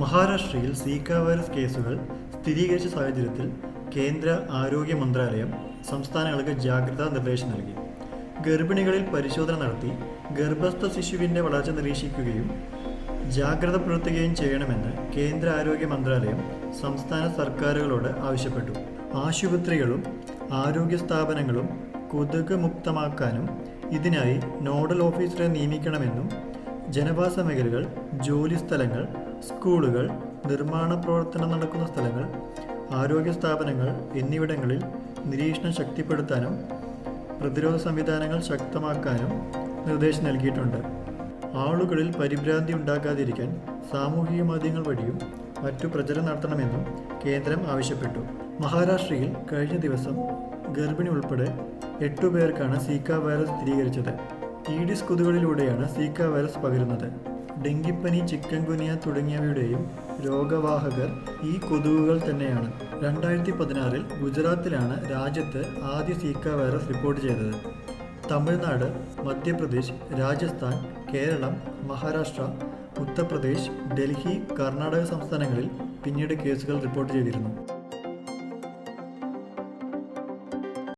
മഹാരാഷ്ട്രയിൽ സീക്ക വൈറസ് കേസുകൾ സ്ഥിരീകരിച്ച സാഹചര്യത്തിൽ കേന്ദ്ര ആരോഗ്യ മന്ത്രാലയം സംസ്ഥാനങ്ങൾക്ക് ജാഗ്രതാ നിർദ്ദേശം നൽകി. ഗർഭിണികളിൽ പരിശോധന നടത്തി ഗർഭസ്ഥ ശിശുവിന്റെ വളർച്ച നിരീക്ഷിക്കുകയും ജാഗ്രത പുലർത്തുകയും ചെയ്യണമെന്ന് കേന്ദ്ര ആരോഗ്യ മന്ത്രാലയം സംസ്ഥാന സർക്കാരുകളോട് ആവശ്യപ്പെട്ടു. ആശുപത്രികളും ആരോഗ്യ സ്ഥാപനങ്ങളും കൊതുക് മുക്തമാക്കാനും ഇതിനായി നോഡൽ ഓഫീസറെ നിയമിക്കണമെന്നും ജനവാസ മേഖലകൾ ജോലി സ്ഥലങ്ങൾ സ്കൂളുകൾ നിർമ്മാണ പ്രവർത്തനം നടക്കുന്ന സ്ഥലങ്ങൾ ആരോഗ്യ സ്ഥാപനങ്ങൾ എന്നിവിടങ്ങളിൽ നിരീക്ഷണം ശക്തിപ്പെടുത്താനും പ്രതിരോധ സംവിധാനങ്ങൾ ശക്തമാക്കാനും നിർദ്ദേശം നൽകിയിട്ടുണ്ട്. ആളുകളിൽ പരിഭ്രാന്തി ഉണ്ടാക്കാതിരിക്കാൻ സാമൂഹിക മാധ്യമങ്ങൾ വഴിയും മറ്റു പ്രചരണം നടത്തണമെന്നും കേന്ദ്രം ആവശ്യപ്പെട്ടു. മഹാരാഷ്ട്രയിൽ കഴിഞ്ഞ ദിവസം ഗർഭിണി ഉൾപ്പെടെ എട്ടു പേർക്കാണ് സീക്ക വൈറസ് സ്ഥിരീകരിച്ചത്. ഈഡിസ് കൊതുകളിലൂടെയാണ് സീക്ക വൈറസ് പകരുന്നത്. ഡെങ്കിപ്പനി ചിക്കൻ ഗുനിയ തുടങ്ങിയവയുടെയും രോഗവാഹകർ ഈ കൊതുകുകൾ തന്നെയാണ്. രണ്ടായിരത്തി പതിനാറിൽ ഗുജറാത്തിലാണ് രാജ്യത്ത് ആദ്യ സീക്ക വൈറസ് റിപ്പോർട്ട് ചെയ്തത്. തമിഴ്നാട് മധ്യപ്രദേശ് രാജസ്ഥാൻ കേരളം മഹാരാഷ്ട്ര ഉത്തർപ്രദേശ് ഡൽഹി കർണാടക സംസ്ഥാനങ്ങളിൽ പിന്നീട് കേസുകൾ റിപ്പോർട്ട് ചെയ്തിരുന്നു.